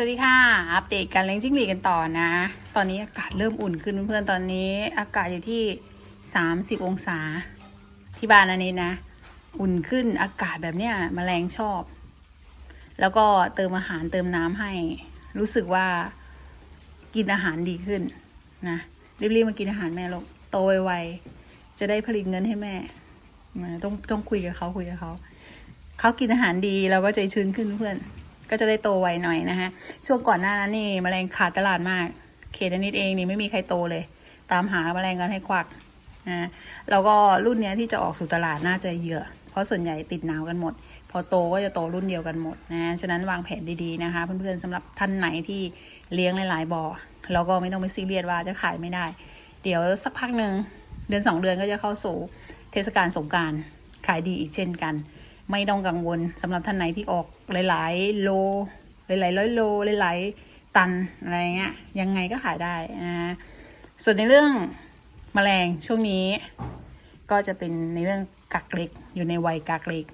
สวัสดีค่ะ อัปเดตการเลี้ยงจิ้งหรีดกันต่อนะ ตอนนี้อากาศเริ่มอุ่นขึ้นเพื่อนๆตอนนี้อากาศอยู่ที่ 30 องศา ที่บ้านอันนี้นะ อุ่นขึ้นอากาศแบบเนี้ยแมลงชอบ แล้วก็เติมอาหารเติมน้ำให้ รู้สึกว่ากินอาหารดีขึ้นนะรีบๆมากินอาหารแม่ลูกโตไวๆจะได้ผลิตเงินให้แม่ต้องต้องคุยกับเขาคุยกับเขาเขากินอาหารดีเราก็ใจชื้นขึ้นเพื่อน ก็จะได้โตไวหน่อยนะฮะช่วงก่อนหน้านั้นนี่แมลงขาดตลาดมาก เขตนิดเองนี่ไม่มีใครโตเลย ตามหาแมลงกันให้ควักนะแล้วก็รุ่นนี้ที่จะออกสู่ตลาดน่าจะเยอะ เพราะส่วนใหญ่ติดหนาวกันหมด พอโตก็จะโตรุ่นเดียวกันหมดนะฉะนั้นวางแผนดีๆนะคะเพื่อนๆสำหรับท่านไหนที่เลี้ยงหลายๆบ่อแล้วก็ไม่ต้องไปซีเรียสว่าจะขายไม่ได้ เดี๋ยวสักพักหนึ่งเดือนสองเดือนก็จะเข้าสู่เทศกาลสงการขายดีอีกเช่นกัน ไม่ต้องกังวลสำหรับท่านไหนที่ออกหลาย ๆ โล หลายๆร้อยโลหลายๆตันอะไรเงี้ยยังไงก็ขายได้นะส่วนในเรื่องมแมลงช่วงนี้ ก็จะเป็นในเรื่องกักเล็กอยู่ในวัยกักเล็ก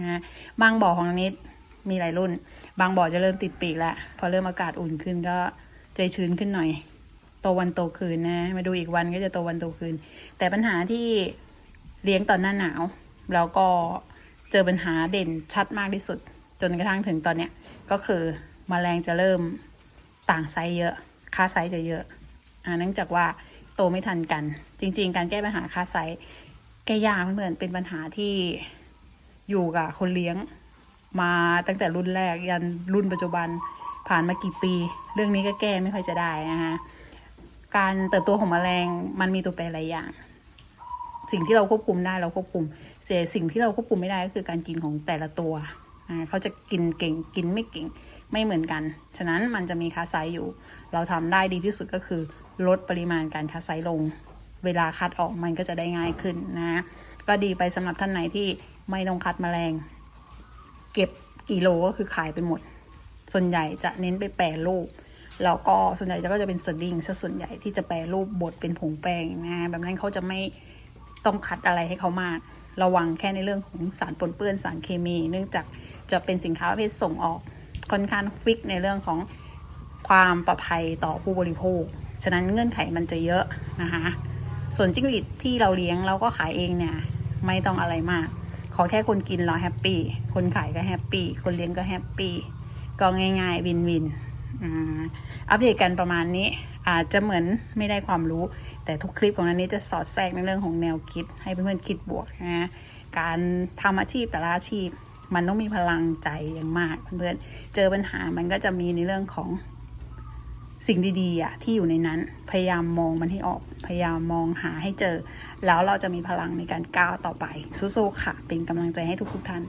นะบางบ่อของนิดมีหลายรุ่น บางบ่อจะเริ่มติดปีกแล้วพอเริ่มอากาศอุ่นขึ้นก็ใจชื้นขึ้นหน่อย โตวันโตคืนนะมาดูอีกวันก็จะโตวันโตคืน แต่ปัญหาที่เลี้ยงตอนหน้าหนาวแล้วก็ เจอปัญหาเด่นชัดมากที่สุด จนกระทั่งถึงตอนเนี้ยก็คือมแมลงจะเริ่มต่างไซส์เยอะ ค่าไซส์จะเยอะอ่าเนื่องจากว่าโตไม่ทันกัน จริง ๆ การแก้ปัญหาค่าไซส์แก้ยากเหมือนเป็นปัญหาที่อยู่กับคนเลี้ยงมาตั้งแต่รุ่นแรกยันรุ่นปัจจุบันผ่านมากี่ปี เรื่องนี้ก็แก้ไม่ค่อยจะได้นะคะการเติบโตของแมลงมันมีตัวแปรหลายอย่าง สิ่งที่เราควบคุมได้เราควบคุม เสียสิ่งที่เราควบคุมไม่ได้ก็คือการกินของแต่ละตัวเขาจะกินเก่งกินไม่เก่งไม่เหมือนกัน ฉะนั้นมันจะมีคาไซอยู่ เราทำได้ดีที่สุดก็คือ ลดปริมาณการคาไซลง เวลาคัดออกมันก็จะได้ง่ายขึ้นนะ ก็ดีไปสำหรับท่านไหนที่ไม่ต้องคัดแมลง เก็บกี่โลก็คือขายไปหมด ส่วนใหญ่จะเน้นไปแปรรูปแล้วก็ส่วนใหญ่ก็จะเป็นสดิ้งซะส่วนใหญ่ที่จะแปรรูปบดเป็นผงแป้งนะแบบนั้นเขาจะไม่ต้องคัดอะไรให้เขามาก ระวังแค่ในเรื่องของสารปนเปื้อนสารเคมี เนื่องจากจะเป็นสินค้าประเภทส่งออกค่อนข้างฟิกในเรื่องของความปลอดภัยต่อผู้บริโภค ฉะนั้นเงื่อนไขมันจะเยอะนะคะส่วนจิ้งหรีดที่เราเลี้ยงเราก็ขายเองเนี่ยไม่ต้องอะไรมาก ขอแค่คนกินเราแฮปปี้คนขายก็แฮปปี้คนเลี้ยงก็แฮปปี้ก็ง่ายๆวินวินอัปเดตกันประมาณนี้อาจจะเหมือนไม่ได้ความรู้ แต่ทุกคลิปของนันนี้จะสอดแทรกในเรื่องของแนวคิด ให้เพื่อนๆคิดบวกนะการทำอาชีพแต่ละอาชีพ มันต้องมีพลังใจอย่างมากเพื่อนๆเจอปัญหามันก็จะมีในเรื่องของสิ่งดีๆอะที่อยู่ในนั้นพยายามมองมันให้ออก พยายามมองหาให้เจอ แล้วเราจะมีพลังในการก้าวต่อไปสู้ๆค่ะ เป็นกำลังใจให้ทุกๆท่าน